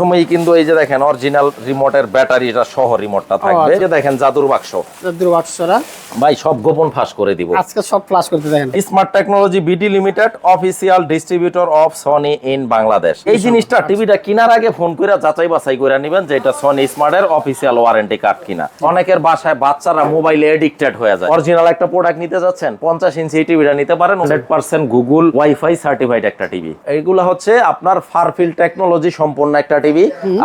প্রথমেই কিন্তু এই যে দেখেন অরিজিনাল রিমোটের ব্যাটারিটা সহ রিমোটটা থাকবে। আচ্ছা। এই যে দেখেন জাদুর বাক্স। দুর্বাক্সরা ভাই সব গোপন ফাঁস করে দিব। আজকে সব ফ্লাশ করতে দেখেন। Smart technology BD limited official distributor of Sony in Bangladesh এই জিনিসটা টিভিটা কেনার আগে ফোন করে যাচাই বাছাই করে নেবেন যে এটা সনি স্মার্টের অফিসিয়াল ওয়ারেন্টি কার্ড কিনা। অনেকের বাসায় বাচ্চারা মোবাইলে এডিক্টেড হয়ে যায়। অরিজিনাল একটা প্রোডাক্ট নিতে যাচ্ছেন পঞ্চাশ ইঞ্চি টিভিটা নিতে পারেন। Hundred percent Google WiFi certified একটা টিভি এইগুলো হচ্ছে আপনার ফারফিল টেকনোলজি সম্পন্ন একটা টিভি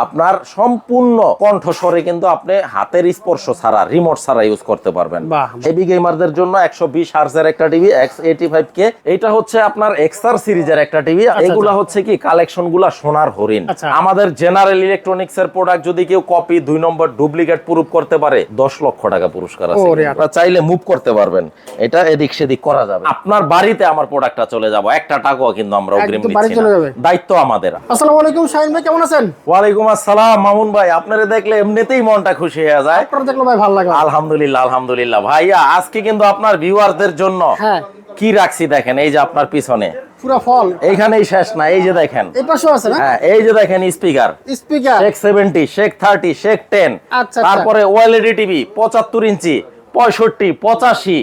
আপনার সম্পূর্ণ কণ্ঠস্বরে কিন্তু আপনি হাতের স্পর্শ ছাড়া রিমোট ছাড়া ইউজ করতে পারবেন। হেভি গেমারদের জন্য একশো বিশ হার্জের একটা TV X eighty five K এইটা হচ্ছে আপনার এক্সআর সিরিজের একটা টিভি এগুলা হচ্ছে কি কালেকশনগুলা সোনার হরিণ। আচ্ছা। আমাদের জেনারেল ইলেকট্রনিক্স এর প্রোডাক্ট যদি কেউ কপি দুই নম্বর ডুপ্লিকেট প্রুফ করতে পারে দশ লক্ষ টাকা পুরস্কার আছে আপনারা চাইলে মুভ করতে পারবেন। এটা এদিক সেদিক করা যাবে। আপনার বাড়িতে আমার প্রোডাক্টটা চলে যাব। একটা টাকাও কিন্তু আমরা অগ্রিম নিচ্ছি না। দায়িত্ব আমাদের। আসসালামু আলাইকুম শাহিন ভাই কেমন আছেন? ওয়ালাইকুম আসসালাম মামুন ভাই। আপনারা দেখলে এমনিতেই মনটা খুশি হয়ে যায়। আপনারা দেখল ভাই ভালো লাগল আলহামদুলিল্লাহ আলহামদুলিল্লাহ। ভাইয়া আজকে কিন্তু আপনার ভিউয়ারদের জন্য হ্যাঁ। কি রাখছি দেখেন এই যে আপনার পিছনে। পুরো ফল। এইখানেই শেষ না এই যে দেখেন। এই পাশেও আছে না? হ্যাঁ এই যে দেখেন স্পিকার। স্পিকার। শেখ সেভেন্টি শেখ থার্টি শেখ টেন আচ্ছা। তারপরে ওএলইডি টিভি পঁচাত্তর ইঞ্চি পঁয়ষট্টি পঁচাশি।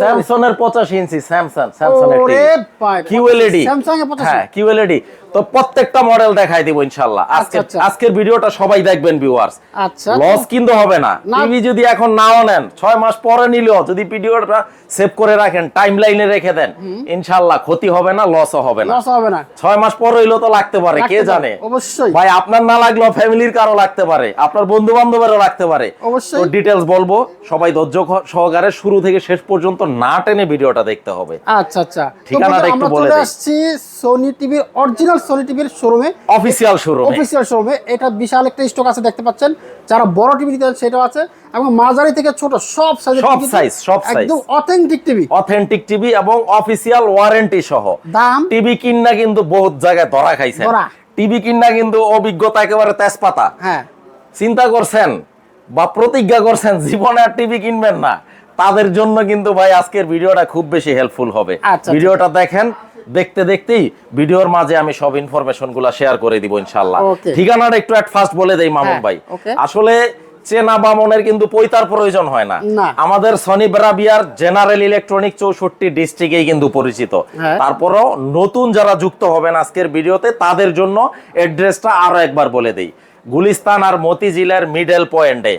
স্যামসং এর পঁচাশি ইঞ্চি স্যামসাং স্যামসাং এর টিভি কিউএলইডি Samsung এর 85 হ্যাঁ কিউএলইডি তো প্রত্যেকটা মডেল দেখাই দিব ইনশাআল্লাহ। আজকে আচ্ছা, আচ্ছা। আজকের ভিডিওটা সবাই দেখবেন ভিউয়ার্স আচ্ছা। লস কিন্তু হবে না। টিভি যদি এখন নাও নেন ছয় মাস পরে নিলেও যদি ভিডিওটা সেভ করে রাখেন টাইম লাইনে রেখে দেন ইনশাল্লাহ ক্ষতি হবে না লসও হবে না। লস হবে না। ছয় মাস পর হইলেও তো লাগতে পারে কে জানে? অবশ্যই। ভাই আপনার না লাগলেও ফ্যামিলির কারও লাগতে পারে আপনার বন্ধু বান্ধবেরও লাগতে পারে। অবশ্যই। তো ডিটেলস বলব সবাই ধৈর্য সহকারে শুরু থেকে শেষ পর্যন্ত না টেনে ভিডিওটা দেখতে হবে। আচ্ছা আচ্ছা। ঠিকানাটা একটু আমরা বলে চলে আসছি সোনি টিভির অরিজিনাল সোনি টিভির শোরুমে অফিসিয়াল শুরু অফিসিয়াল শোরুমে এটা বিশাল একটা স্টক আছে দেখতে পাচ্ছেন। যারা বড় টিভি নিতে সেটাও আছে। এবং মাঝারি থেকে ছোট সব সব size, সব size। একদম অথেন্টিক টিভি অথেন্টিক টিভি এবং অফিসিয়াল ওয়ারেন্টি সহ। দাম? টিভি কিনা কিন্তু বহুত জায়গায় ধরা খাইছে টিভি কিনা কিন্তু অভিজ্ঞতা একেবারে তেজপাতা। হ্যাঁ। চিন্তা করছেন বা প্রতিজ্ঞা করছেন জীবনে আর টিভি কিনবেন না। তাদের জন্য কিন্তু ভাই আজকের ভিডিওটা খুব বেশি হেল্পফুল হবে। আচ্ছা, ভিডিওটা দেখেন দেখতে দেখতেই ভিডিওর মাঝে আমি সব ইনফরমেশনগুলা শেয়ার করে দিব ইনশাল্লাহ ঠিকানাটা একটু at ফার্স্ট বলে দেই মামুন হ্যাঁ, ভাই। আসলে চেনা বামনের কিন্তু পৈতার প্রয়োজন হয় না। না। আমাদের সনি বেরাবিয়ার জেনারেল ইলেকট্রনিক চৌষট্টি ডিস্ট্রিক্টেই কিন্তু পরিচিত। হ্যাঁ। তারপরও নতুন যারা যুক্ত হবেন আজকের ভিডিওতে তাদের জন্য অ্যাড্রেসটা আরও একবার বলে দেই। গুলিস্তান আর মতিঝিলের মিডল পয়েন্টে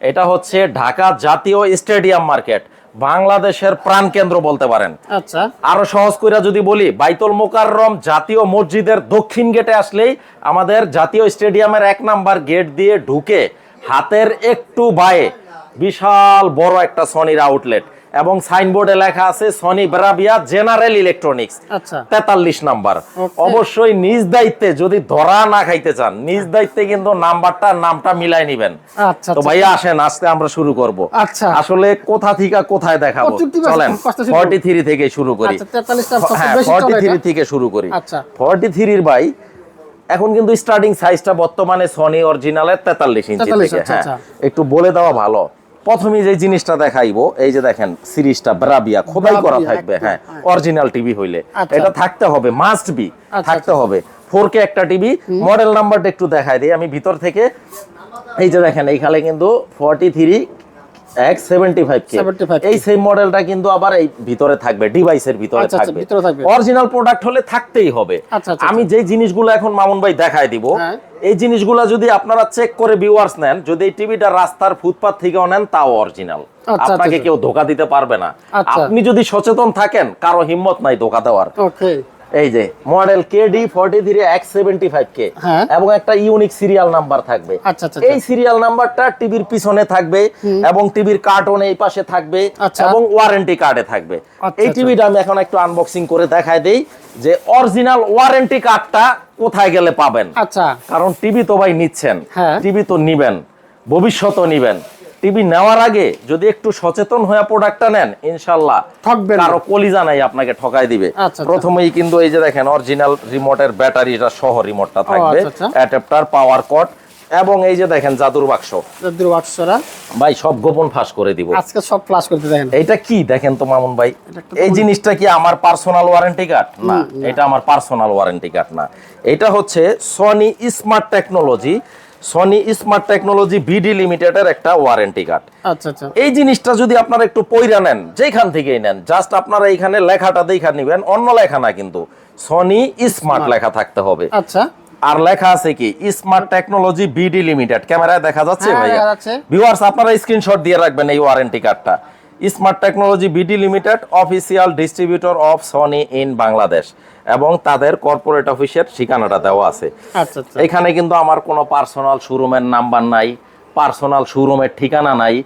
এটা হচ্ছে ঢাকা জাতীয় স্টেডিয়াম মার্কেট। বাংলাদেশের প্রাণকেন্দ্র বলতে পারেন। আচ্ছা। আরও সহজ করে যদি বলি বাইতুল মোকাররম জাতীয় মসজিদের দক্ষিণ গেটে আসলেই আমাদের জাতীয় স্টেডিয়ামের এক নাম্বার গেট দিয়ে ঢুকে হাতের একটু বায়ে বিশাল বড় একটা সনির আউটলেট এবং সাইনবোর্ডে লেখা আছে সনি বেরাবিয়া জেনারেল ইলেকট্রনিক্স। আচ্ছা। তেতাল্লিশ নাম্বার। অবশ্যই নিজ দায়িত্বে যদি ধরা না খাইতে চান নিজ দায়িত্বে কিন্তু নাম্বারটা নামটা মিলাই নিবেন। আচ্ছা তো আচ্ছা। ভাইয়া আসেন আজকে আমরা শুরু করব। আচ্ছা। আসলে কোথা থেকে কোথায় দেখাবো? চলেন ফর্টি থ্রি থেকে শুরু করি। 43 টা সবচেয়ে হ্যাঁ ফর্টি থ্রি থেকে শুরু করি। আচ্ছা। ফর্টি থ্রির ভাই এখন কিন্তু স্টার্টিং সাইজটা বর্তমানে সনি অরিজিনালের তেতাল্লিশ ইঞ্চি থেকে হ্যাঁ। একটু বলে দেওয়া ভালো। প্রথমেই যে জিনিসটা দেখাইবো এই যে দেখেন সিরিজটা ব্রাবিয়া খোদাই করা থাকবে হ্যাঁ হ্যাঁ। অরিজিনাল টিভি হইলে। আচ্ছা। এটা থাকতে হবে মাস্ট বি আচ্ছা, থাকতে হবে। ফোর কে একটা টিভি মডেল নাম্বারটা একটু দেখাই দিই আমি ভিতর থেকে। এই যে দেখেন এইখানে কিন্তু forty three X seventy five K 75K এই সেম মডেলটা কিন্তু আবার এই ভিতরে থাকবে ডিভাইসের ভিতরে আচ্ছা, আচ্ছা, থাকবে। অরিজিনাল প্রোডাক্ট হলে থাকতেই হবে। আচ্ছা, আমি যে জিনিসগুলো এখন মামুন ভাই দেখায় দিব হ্যাঁ। এই জিনিসগুলো যদি আপনারা চেক করে ভিউয়ার্স নেন যদি এই টিভিটা রাস্তার ফুটপাথ থেকেও নেন তাও অরিজিনাল আপনাকে। কেউ ধোকা দিতে পারবে না। আপনি যদি সচেতন থাকেন কারও হিম্মত নাই ধোকা দেওয়ার। এই যে model KD forty three X seventy five K. এবং একটা ইউনিক সিরিয়াল নাম্বার থাকবে আচ্ছা, আচ্ছা, এই সিরিয়াল নাম্বারটা টিভির পিছনে থাকবে এবং টিভির কার্টন এই পাশে থাকবে আচ্ছা। এবং ওয়ারেন্টি কার্ডে থাকবে আচ্ছা, এই আচ্ছা। টিভিটা আমি এখন একটু আনবক্সিং করে দেখাই দেই যে অরিজিনাল ওয়ারেন্টি কার্ডটা কোথায় গেলে পাবেন আচ্ছা কারণ টিভি তো ভাই নিচ্ছেন হ্যাঁ। টিভি তো নিবেন ভবিষ্যতও নিবেন টিভি নেওয়ার আগে যদি একটু সচেতন হয়ে প্রোডাক্টটা নেন ইনশাল্লাহ ঠকবেন। কারও কলিজা নাই আপনাকে ঠকাই দিবে। আচ্ছা, আচ্ছা। প্রথমেই কিন্তু এই যে দেখেন অরিজিনাল রিমোটের ব্যাটারিটা সহ রিমোটটা থাকবে। অ্যাডাপ্টার পাওয়ার কট এবং এই যে দেখেন জাদুর বাক্স। দুটো বাক্সরা ভাই সব গোপন ফাঁস করে দিব। আজকে সব ফ্লাশ করতে দেখেন। এটা কি দেখেন তো মামুন ভাই? এই জিনিসটা কি আমার পার্সোনাল ওয়ারেন্টি কার্ড না এটা আমার পার্সোনাল ওয়ারেন্টি কার্ড না। এটা হচ্ছে Sony smart technology Sony smart technology BD লিমিটেডের একটা ওয়ারেন্টি কার্ড আচ্ছা আচ্ছা। এই জিনিসটা যদি আপনারা একটু পইরা নেন যেখান থেকেই নেন জাস্ট আপনারা এইখানে লেখাটা দেখা নিবেন অন্য লেখা না কিন্তু। সনি স্মার্ট লেখা থাকতে হবে। আচ্ছা। আর লেখা আছে কি? স্মার্ট টেকনোলজি বিডি লিমিটেড ক্যামেরায় দেখা যাচ্ছে হ্যাঁ, ভাইয়া। ভিউয়ার্স আপনারা স্ক্রিনশট দিয়ে রাখবেন এই ওয়ারেন্টি কার্ডটা smart technology BD limited official distributor of Sony in Bangladesh এবং তাদের কর্পোরেট অফিসের ঠিকানাটা দেওয়া আছে। আচ্ছা আচ্ছা। এখানে কিন্তু আমার কোনো পার্সোনাল শোরুমের নাম্বার নাই পার্সোনাল শোরুমের ঠিকানা নাই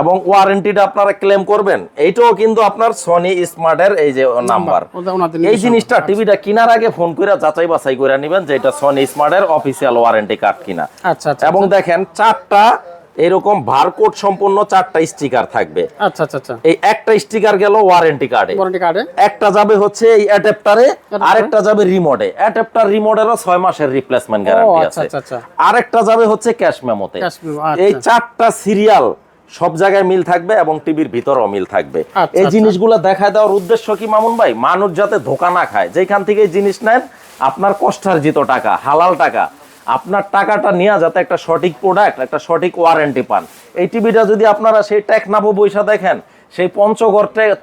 এবং ওয়ারেন্টিটা আপনারা ক্লেম করবেন। এইটাও কিন্তু আপনার সনি স্মার্টের এই যে নাম্বার এই জিনিসটা টিভিটা কেনার আগে ফোন করে যাচাই বাছাই করে নেবেন যে এটা সনি স্মার্টের অফিসিয়াল ওয়ারেন্টি কার্ড কিনা। আচ্ছা আচ্ছা এবং দেখেন চারটা এরকম বারকোড সম্পূর্ণ চারটা স্টিকার থাকবে। আচ্ছা আচ্ছা আচ্ছা। এই একটা স্টিকার গেল ওয়ারেন্টি কার্ডে ওয়ারেন্টি কার্ডে একটা যাবে হচ্ছে এই অ্যাডাপ্টারে আরেকটা যাবে রিমোটে অ্যাডাপ্টার রিমোটেরও ছয় মাসের রিপ্লেসমেন্ট গ্যারান্টি আচ্ছা, আছে। আচ্ছা, আচ্ছা। আরেকটা যাবে হচ্ছে ক্যাশ মেমোতে আচ্ছা। এই চারটা সিরিয়াল সব জায়গায় মিল থাকবে এবং টিভির ভিতরেও মিল থাকবে। এই। জিনিসগুলো দেখায় দেওয়ার উদ্দেশ্য কি মামুন ভাই? মানুষ যাতে ধোকা না খায় যেখান থেকে জিনিস নেন আপনার কষ্টার্জিত টাকা হালাল টাকা আপনার টাকাটা নিয়ে যাতে একটা সঠিক প্রোডাক্ট একটা সঠিক ওয়ারেন্টি পান। এই টিভিটা যদি আপনারা সেই টেকনাফও বৈশা দেখেন সেই পঞ্চগড় টে-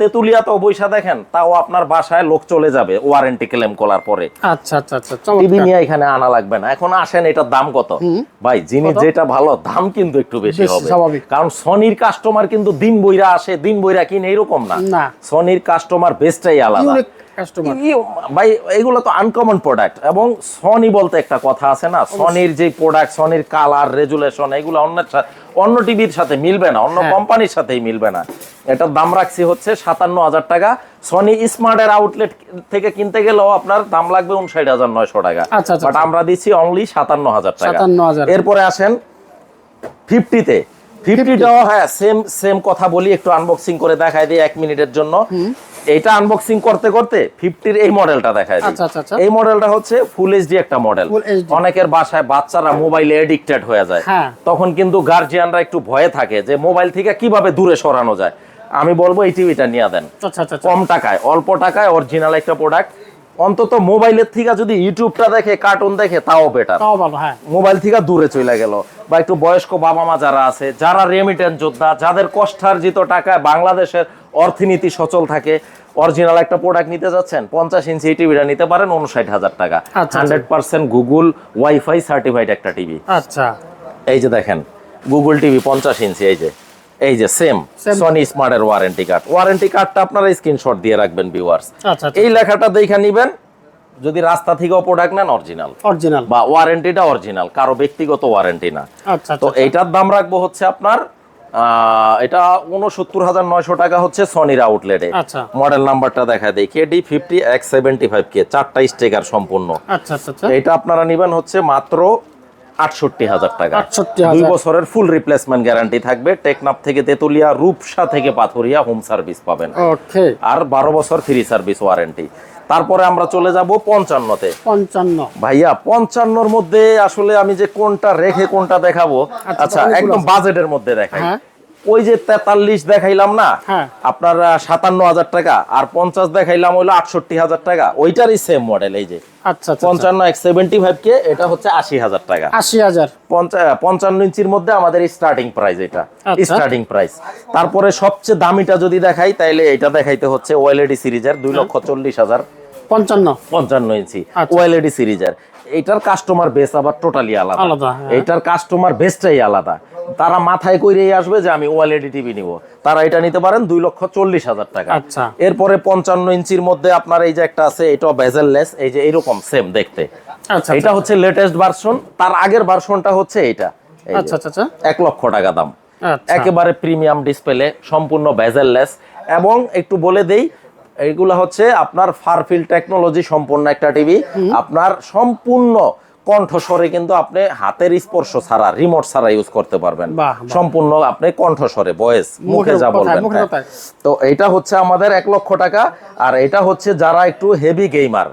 বৈশা দেখেন তাও আপনার বাসায় লোক চলে যাবে ওয়ারেন্টি ক্লেম করার পরে। আচ্ছা আচ্ছা আচ্ছা টিভি নিয়ে এখানে আনা লাগবে না। এখন আসেন এটার দাম কত? ভাই জিনিস যেটা ভালো দাম কিন্তু একটু বেশি হবে। কারণ সনির কাস্টমার কিন্তু দিন বইরা আসে দিন বইরা কিনে এরকম না। সনির কাস্টমার বেস্টটাই আলাদা। কাস্টমার ই- ভাই এগুলো তো আনকমন প্রোডাক্ট এবং সনি বলতে একটা কথা আছে না? সনির যে প্রোডাক্ট সনির কালার রেজুলেশন এগুলো অন্য অন্য টিভির সাথে মিলবে না অন্য হ্যাঁ। কোম্পানির সাথেই মিলবে না। এটার দাম রাখছি হচ্ছে সাতান্ন হাজার টাকা। সনি স্মার্টের আউটলেট থেকে কিনতে গেলেও আপনার দাম লাগবে উনষাট হাজার নয়শো টাকা। আচ্ছা, আচ্ছা, বাট আমরা দিচ্ছি অনলি সাতান্ন হাজার টাকা। এরপরে আসেন ফিফটিতে ফিফটিটাও হ্যাঁ সেম সেম কথা বলি একটু আনবক্সিং করে দেখাই দিই এক মিনিটের জন্য। এইটা আনবক্সিং করতে করতে ফিফটির এই মডেলটা আচ্ছা, আচ্ছা। এই মডেলটা হচ্ছে ফুল এইচডি একটা মডেল অনেকের বাসায় বাচ্চারা মোবাইলে এডিক্টেড হয়ে যায়। হ্যাঁ। তখন কিন্তু গার্জিয়ানরা একটু ভয়ে থাকে যে মোবাইল থেকে কীভাবে দূরে সরানো যায়। আমি বলব এই টিভিটা নিয়ে দেন। আচ্ছা আচ্ছা আচ্ছা। কম টাকায় অল্প টাকায় অরিজিনাল একটা প্রোডাক্ট অন্তত মোবাইলের থেকে যদি ইউটিউবটা দেখে কার্টুন দেখে তাও বেটার তাও ভালো হ্যাঁ। মোবাইল থেকে দূরে চলে গেল। বা একটু বয়স্ক বাবা মা যারা আছে যারা রেমিটেন্স যোদ্ধা যাদের কষ্টার্জিত টাকায় বাংলাদেশের অর্থনীতি সচল থাকে অরিজিনাল একটা প্রোডাক্ট নিতে যাচ্ছেন পঞ্চাশ ইঞ্চি টিভিটা নিতে পারেন উনষাট হাজার টাকা। Hundred percent Google WiFi certified একটা টিভি আচ্ছা। এই যে দেখেন গুগল টিভি পঞ্চাশ ইঞ্চি এই যে এই যে সেম. সনি স্মার্টের ওয়ারেন্টি কার্ড ওয়ারেন্টি কার্ডটা আপনারা স্ক্রিনশট দিয়ে রাখবেন ভিউয়ার্স আচ্ছা আচ্ছা। এই লেখাটা দেখে নিবেন যদি রাস্তা থেকেও প্রোডাক্ট নেন অরিজিনাল অরিজিনাল বা ওয়ারেন্টিটা অরিজিনাল কারও ব্যক্তিগত ওয়ারেন্টি না। আচ্ছা তো এইটার দাম রাখব হচ্ছে আপনার এটা উনসত্তর হাজার নয়শো টাকা হচ্ছে সনির আউটলেটে। মডেল নাম্বারটা দেখা দেয় KD fifty X seventy five K চারটা স্টেকার সম্পূর্ণ। আচ্ছা আচ্ছা আচ্ছা। এটা আপনারা নিবেন হচ্ছে মাত্র আটষট্টি হাজার টাকা। দুই বছরের ফুল রিপ্লেসমেন্ট গ্যারান্টি থাকবে। টেকনাফ থেকে তেতুলিয়া রূপসা থেকে পাথুরিয়া হোম সার্ভিস পাবেন। আর বারো বছর ফ্রি সার্ভিস ওয়ারেন্টি তারপরে আমরা চলে যাব পঞ্চান্নতে। পঞ্চান্ন। ভাইয়া পঞ্চান্নর মধ্যে আসলে আমি যে কোনটা রেখে কোনটা দেখাবো? আচ্ছা, আচ্ছা একদম বাজেটের মধ্যে দেখাই। হ্যাঁ। ওই যে তেতাল্লিশ দেখাইলাম না হ্যাঁ। আপনার সাতান্ন হাজার টাকা আর পঞ্চাশ দেখাইলাম হইল আটষট্টি হাজার টাকা। ওইটারই সেম মডেল এই যে। আচ্ছা আচ্ছা আচ্ছা। পঞ্চান্ন এক সেভেন্টি ফাইভ কে এটা হচ্ছে আশি হাজার টাকা। আশি হাজার। পঞ্চান্ন ইঞ্চির মধ্যে আমাদের স্টার্টিং প্রাইস এটা। স্টার্টিং প্রাইস তারপরে সবচেয়ে দামিটা যদি দেখাই তাইলে এটা দেখাইতে হচ্ছে ওয়েলেডি সিরিজের দুই লক্ষ চল্লিশ হাজার। পঞ্চান্ন। পঞ্চান্ন ইঞ্চি। ওয়েলেডি সিরিজের। এইটার কাস্টমার বেস আবার টোটালি আলাদা। হ্যাঁ। এইটার কাস্টমার বেসটাই আলাদা। তারা মাথায় কইরেই আসবে যে আমি ওয়েলেডি টিভি নিব। তারা এটা নিতে পারেন দুই লক্ষ চল্লিশ হাজার টাকা। আচ্ছা। এরপরে পঞ্চান্ন ইঞ্চির মধ্যে আপনার এই যে একটা আছে এটা বেজেললেস এই যে এরকম সেম দেখতে। আচ্ছা এটা হচ্ছে লেটেস্ট ভার্সন তার আগের ভার্সনটা হচ্ছে যে, আচ্ছা আচ্ছা আচ্ছা। এক লক্ষ টাকা দাম। আচ্ছা। একেবারে প্রিমিয়াম ডিসপ্লে সম্পূর্ণ বেজেললেস এবং একটু বলে দেই এইগুলা হচ্ছে আপনার ফারফিল টেকনোলজি সম্পূর্ণ একটা টিভি আপনার সম্পূর্ণ কণ্ঠস্বরে কিন্তু আপনি হাতের স্পর্শ ছাড়া রিমোট ছাড়া ইউজ করতে পারবেন। সম্পূর্ণ আপনি কণ্ঠস্বরে ভয়েস মুখে যা বলবেন হ্যাঁ। তো এটা হচ্ছে আমাদের এক লক্ষ টাকা আর এটা হচ্ছে যারা একটু হেভি গেমার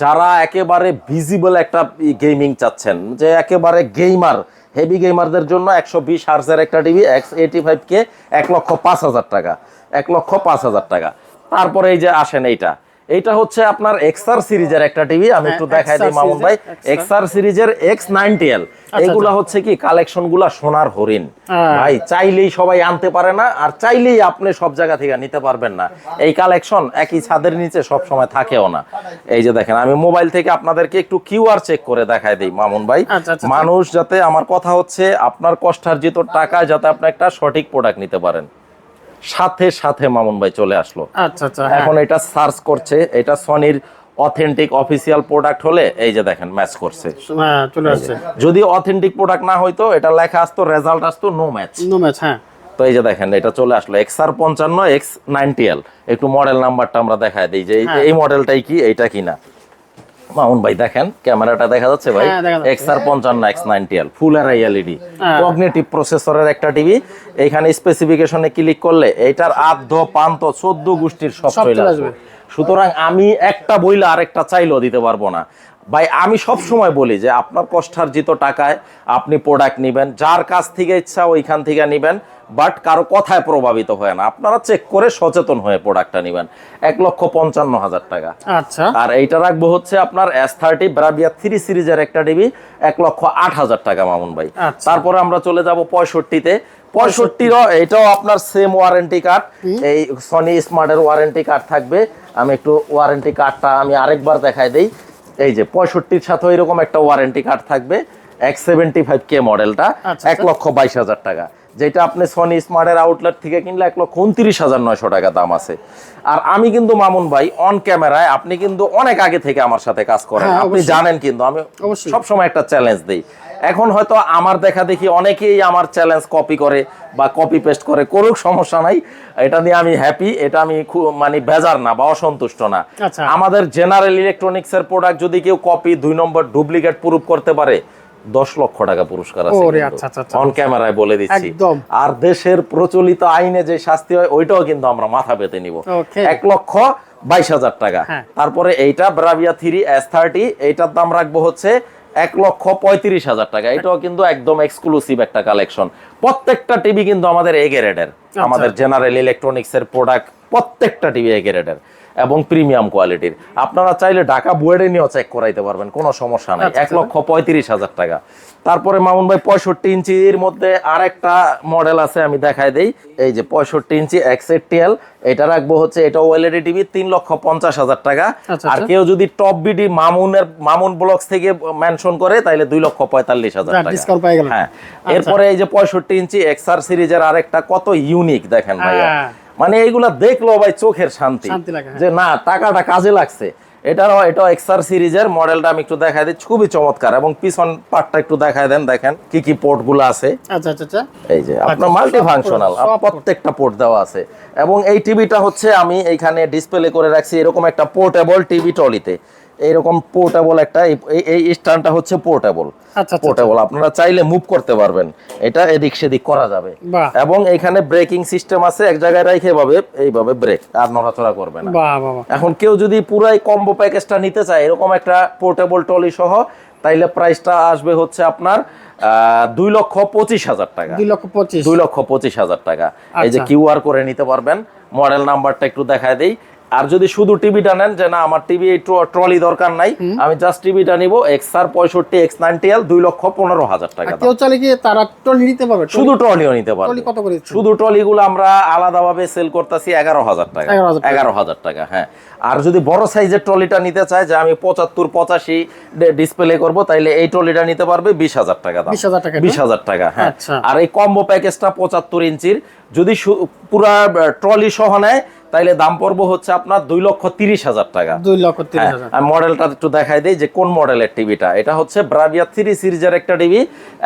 যারা একেবারে ভিজিবল একটা গেমিং চাচ্ছেন যে একেবারে গেমার হেভি গেমারদের জন্য একশো বিশ হার্সের একটা TV X eighty five K এক লক্ষ পাঁচ হাজার টাকা এক লক্ষ পাঁচ হাজার টাকা তারপরে এই যে আসেন এইটা এইটা হচ্ছে আপনার এক্সআর সিরিজের একটা টিভি আমি একটু হ্যাঁ, দেখাই দিই মামুন ভাই। এক্সআর সিরিজের এক্স নাইনটি এল এগুলা হচ্ছে কি কালেকশনগুলা সোনার হরিণ। ভাই চাইলেই সবাই আনতে পারে না আর চাইলেই আপনি সব জায়গা থেকে নিতে পারবেন না। এই কালেকশন একই ছাদের নিচে সব সময় থাকেও না। এই যে দেখেন আমি মোবাইল থেকে আপনাদেরকে একটু কিউআর চেক করে দেখাই দিই মামুন ভাই। আচ্ছা, আচ্ছা, মানুষ যাতে আমার কথা হচ্ছে আপনার কষ্টার্জিত টাকায় যাতে আপনি একটা সঠিক প্রোডাক্ট নিতে পারেন। সাথে সাথে মামুন ভাই চলে আসলো। আচ্ছা আচ্ছা হ্যাঁ। এখন এটা সার্চ করছে এটা সনির অথেন্টিক অফিসিয়াল প্রোডাক্ট হলে এই যে দেখেন ম্যাচ করছে। হ্যাঁ চলে আসছে। যদি অথেন্টিক প্রোডাক্ট না হইতো এটা লেখা আসতো রেজাল্ট আসতো নো ম্যাচ নো ম্যাচ হ্যাঁ। তো এই যে দেখেন এটা চলে আসলো এক্স আর পঞ্চান্ন এক্স নাইনটি এল একটু মডেল নাম্বারটা আমরা দেখাই দিই যে এই- হ্যাঁ। এই মডেলটাই কি এইটা কিনা। মামুন ভাই দেখেন ক্যামেরাটা দেখা যাচ্ছে ভাই হ্যাঁ, এক্স আর পঞ্চান্ন X ninety L full array LED হ্যাঁ। কগনেটিভ প্রসেসরের একটা টিভি এখানে স্পেসিফিকেশনে ক্লিক করলে এইটার আর্ধ পান্ত চোদ্দ গোষ্ঠীর সব চলে আসবে। সুতরাং আমি একটা বইলে আরেকটা চাইলেও দিতে পারব না ভাই আমি সব সময় বলি যে আপনার কষ্টার্জিত টাকায় আপনি প্রোডাক্ট নেবেন যার কাছ থেকে ইচ্ছা ওইখান থেকে নেবেন বাট কারও কথায় প্রভাবিত হয় না। আপনারা চেক করে সচেতন হয়ে প্রোডাক্টটা নেবেন। এক লক্ষ পঞ্চান্ন হাজার টাকা। আচ্ছা। আর এইটা রাখব হচ্ছে আপনার এস থার্টি ব্রাবিয়া থ্রি সিরিজের একটা ডিবি এক লক্ষ আট হাজার টাকা মামুন ভাই। আচ্ছা। তারপরে আমরা চলে যাব পঁয়ষট্টিতে। পঁয়ষট্টিরও এটাও আপনার সেম ওয়ারেন্টি কার্ড এই সনি স্মার্টের ওয়ারেন্টি কার্ড থাকবে। আমি একটু ওয়ারেন্টি কার্ডটা আমি আরেকবার দেখাই দেই। এই যে পঁয়ষট্টির সাথে এরকম একটা ওয়ারেন্টি কার্ড থাকবে এক্স সেভেন্টি ফাইভ কে মডেলটা এক লক্ষ বাইশ হাজার টাকা যেটা আপনি সনি স্মার্টের আউটলেট থেকে কিনলে এক লক্ষ উনত্রিশ হাজার নয়শো টাকা দাম আছে। আর আমি কিন্তু মামুন ভাই অন ক্যামেরায় আপনি কিন্তু অনেক আগে থেকে আমার সাথে কাজ করেন। হ্যাঁ, আপনি জানেন কিন্তু আমি সবসময় একটা চ্যালেঞ্জ দিই। এখন হয়তো আমার দেখা দেখি অনেকেই আমার চ্যালেঞ্জ কপি করে বা কপি পেস্ট করে করুক সমস্যা নাই। এটা নিয়ে আমি হ্যাপি এটা আমি খুব মানে বেজার না বা অসন্তুষ্ট না। আচ্ছা। আমাদের জেনারেল ইলেকট্রনিক্স এর প্রোডাক্ট যদি কেউ কপি দুই নম্বর ডুপ্লিকেট প্রুফ করতে পারে দশ লক্ষ টাকা পুরস্কার আছে আচ্ছা, আচ্ছা, আচ্ছা। অন ক্যামেরায় বলে দিচ্ছি। আর দেশের প্রচলিত আইনে যে শাস্তি হয় ওইটাও কিন্তু আমরা মাথা পেতে নিব। এক লক্ষ বাইশ হাজার টাকা। হ্যাঁ। তারপরে এইটা ব্রাভিয়া থ্রি এস থার্টি এইটার দাম রাখব হচ্ছে এক লক্ষ পঁয়ত্রিশ হাজার টাকা। এটাও কিন্তু একদম এক্সক্লুসিভ একটা কালেকশন প্রত্যেকটা টিভি কিন্তু আমাদের এ গ্রেডের আচ্ছা। আমাদের জেনারেল ইলেকট্রনিক্স এর প্রোডাক্ট প্রত্যেকটা টিভি এ গ্রেডের এবং প্রিমিয়াম কোয়ালিটির। আপনারা চাইলে ঢাকা বুয়েটে নিয়েও চেক করাইতে পারবেন কোনো সমস্যা নাই। আচ্ছা, এক লক্ষ পঁয়ত্রিশ হাজার টাকা। তারপরে মামুন ভাই পঁয়ষট্টি ইঞ্চির মধ্যে আর একটা মডেল আছে আমি দেখাই দেই। এই যে পঁয়ষট্টি ইঞ্চি এক্সএটিএল এটা রাখব হচ্ছে এটা ওএলইডি টিভি তিন লক্ষ পঞ্চাশ হাজার টাকা। আচ্ছা, আর আচ্ছা। কেউ যদি টপ বিডি মামুনের মামুন ব্লকস থেকে মেনশন করে তাইলে দুই লক্ষ পঁয়তাল্লিশ হাজার টাকা। হ্যাঁ। এরপরে এই যে পঁয়ষট্টি ইঞ্চি এক্সআর সিরিজের আরেকটা কত ইউনিক দেখেন ভাইয়া। হ্যাঁ। মানে এইগুলা দেখল ভাই চোখের শান্তি। হ্যাঁ। যে না টাকাটা কাজে লাগছে। এটাও এটা এক্সআর সিরিজের মডেলটা আমি একটু দেখাই দিই খুবই চমৎকার। এবং পিছন পার্টটা একটু দেখাই দেন দেখেন কি কি পোর্টগুলো আছে। আচ্ছা আচ্ছা আচ্ছা। এই যে আপনার আচ্ছা, মাল্টি সব ফাংশনাল। প্রত্যেকটা পোর্ট দেওয়া আছে। এবং এই টিভিটা হচ্ছে আমি এইখানে ডিসপ্লে করে রাখছি এরকম একটা পোর্টেবল টিভি ট্রলিতে এইরকম পোর্টেবল একটা এই- স্ট্যান্ডটা হচ্ছে পোর্টেবল আচ্ছা, আচ্ছা, পোর্টেবল আপনারা চাইলে মুভ করতে পারবেন। এটা এদিক সেদিক করা যাবে। এবং এখানে ব্রেকিং সিস্টেম আছে এক জায়গায় রেখে এভাবে এইভাবে ব্রেক আর নড়াচড়া করবে না। বাহ বাহ বাহ। এখন কেউ যদি পুরাই কম্বো প্যাকেজটা নিতে চায় এরকম একটা পোর্টেবল টলি সহ তাইলে প্রাইসটা আসবে হচ্ছে আপনার দুই লক্ষ পঁচিশ হাজার টাকা। দুই লক্ষ পঁচিশ। দুই লক্ষ পঁচিশ হাজার টাকা। এই যে আচ্ছা। কিউআর করে নিতে পারবেন। মডেল নাম্বারটা একটু দেখায় দেই। আর যদি শুধু টিভিটা নেন যে না আমার টিভি ট্রলি দরকার নাই আমি জাস্ট টিভিটা নিব এক্স আর পঁয়ষট্টি এক্স নাইনটি এল দুই লক্ষ পনেরো হাজার টাকা কেউ চাইলে কি তারা ট্রলি নিতে পারবে? শুধু ট্রলিও নিতে পারবে। কত করে? শুধু ট্রলিগুলো আমরা আলাদাভাবে সেল করতেছি এগারো হাজার টাকা। এগারো হাজার টাকা। হ্যাঁ। আর যদি বড় সাইজের ট্রলিটা নিতে চায় যে আমি পঁচাত্তর পঁচাশি ডিসপ্লে করব তাইলে এই ট্রলিটা নিতে পারবে বিশ হাজার টাকা দাম। 20,000 টাকা বিশ হাজার টাকা হ্যাঁ। আচ্ছা। আর এই কম্বো প্যাকেজটা পঁচাত্তর ইঞ্চির যদি পুরা ট্রলি সহ নেয় তাইলে দাম পড়ব হচ্ছে আপনার দুই লক্ষ তিরিশ হাজার টাকা। দুই লক্ষ তিরিশ হ্যাঁ, হাজার আমি মডেলটা একটু দেখাই দিই যে কোন মডেলের টিভিটা। এটা হচ্ছে ব্রাভিয়া থ্রি সিরিজের একটা টিভি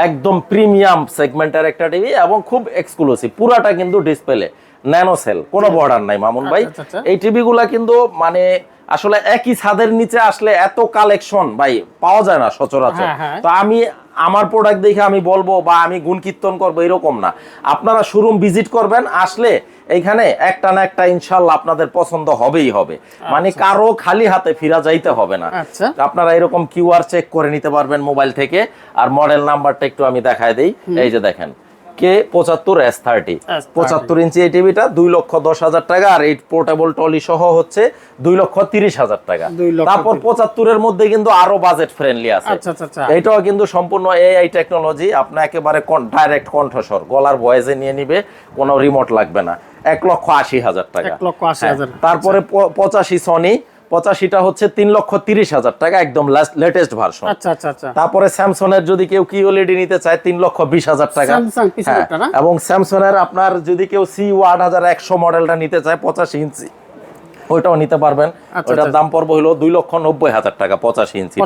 একদম প্রিমিয়াম সেগমেন্টের একটা টিভি এবং খুব এক্সক্লুসিভ পুরাটা কিন্তু ডিসপ্লে ন্যানো সেল কোনো বর্ডার নাই মামুন ভাই। আচ্ছা, আচ্ছা। এই টিভিগুলা কিন্তু মানে আসলে একই ছাদের নিচে আসলে এত কালেকশন ভাই পাওয়া যায় না সচরাচর। হ্যাঁ, হ্যাঁ। তো আমি আমার প্রোডাক্ট দেখে আমি বলব বা আমি গুণ কীর্তন করব এরকম না। আপনারা শোরুম ভিজিট করবেন আসলে এইখানে একটা না একটা ইনশাল্লাহ আপনাদের পছন্দ হবেই হবে। মানে কারও খালি হাতে ফিরা যাইতে হবে না। আচ্ছা। আপনারা এরকম কিউআর চেক করে নিতে পারবেন মোবাইল থেকে। আর মডেল নাম্বারটা একটু আমি দেখায় দিই। এই যে দেখেন কে পঁচাত্তর এস থার্টি পঁচাত্তর ইঞ্চি এই টিভিটা দুই লক্ষ দশ হাজার টাকা আর এই পোর্টেবল টলি সহ হচ্ছে দুই লক্ষ তিরিশ হাজার টাকা। তারপর পঁচাত্তরের মধ্যে কিন্তু আরও বাজেট ফ্রেন্ডলি আছে। আচ্ছা আচ্ছা আচ্ছা। এটাও কিন্তু সম্পূর্ণ এআই টেকনোলজি আপনি একেবারে ডাইরেক্ট কণ্ঠস্বর গলার ভয়েসে নিয়ে নিবে কোনো রিমোট লাগবে না। এক লক্ষ আশি হাজার টাকা। হ্যাঁ, তারপরে পঁচাশি সনি পঁচাশিটা হচ্ছে তিন লক্ষ তিরিশ হাজার টাকা একদম লেটেস্ট ভার্সন আচ্ছা আচ্ছা আচ্ছা। তারপরে স্যামসং এর যদি কেউ কি ওলিডি নিতে চায় তিন লক্ষ বিশ হাজার টাকা? হ্যাঁ, এবং স্যামসং এর আপনার যদি কেউ সি ওয়ান হাজার একশো মডেলটা নিতে চায় পঁচাশি ইঞ্চি ওইটাও নিতে পারবেন। আচ্ছা, ওইটার আচ্ছা। দাম পড়বে হলো দুই লক্ষ নব্বই হাজার টাকা পঁচাশি ইঞ্চি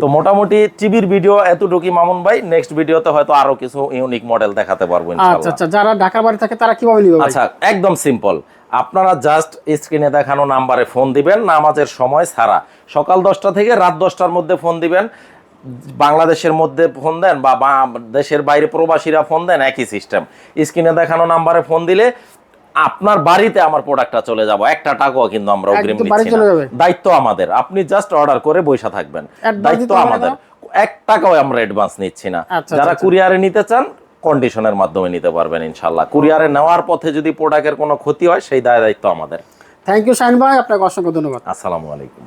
তো মোটামুটি টিভির ভিডিও এতটুকুই মামুন ভাই নেক্সট ভিডিওতে হয়তো আরও কিছু ইউনিক মডেল দেখাতে পারব আচ্ছা আচ্ছা যারা ঢাকার বাড়ি থাকে তারা কীভাবে নিবে আচ্ছা একদম সিম্পল আপনারা জাস্ট স্ক্রিনে দেখানো নাম্বারে ফোন দিবেন নামাজের সময় ছাড়া। সকাল দশটা থেকে রাত দশটার মধ্যে ফোন দিবেন। বাংলাদেশের মধ্যে ফোন দেন বা- দেশের বাইরে প্রবাসীরা ফোন দেন একই সিস্টেম স্ক্রিনে দেখানো নাম্বারে ফোন দিলে আপনার বাড়িতে আমার প্রোডাক্টটা চলে যাব। একটা টাকাও কিন্তু আমরা অগ্রিম নিচ্ছি না। দায়িত্ব আমাদের। আপনি জাস্ট অর্ডার করে বৈশা থাকবেন। দায়িত্ব? আমাদের। এক টাকাও আমরা অ্যাডভান্স নিচ্ছি না। আচ্ছা, যারা আচ্ছা। কুরিয়ারে নিতে চান কন্ডিশনের মাধ্যমে নিতে পারবেন ইনশাল্লাহ কুরিয়ারে নেওয়ার পথে যদি প্রোডাক্টের কোনো ক্ষতি হয় সেই দায় দায়িত্ব আমাদের। থ্যাংক ইউ সাইন ভাই। আপনাকে অসংখ্য ধন্যবাদ। আসসালামু আলাইকুম।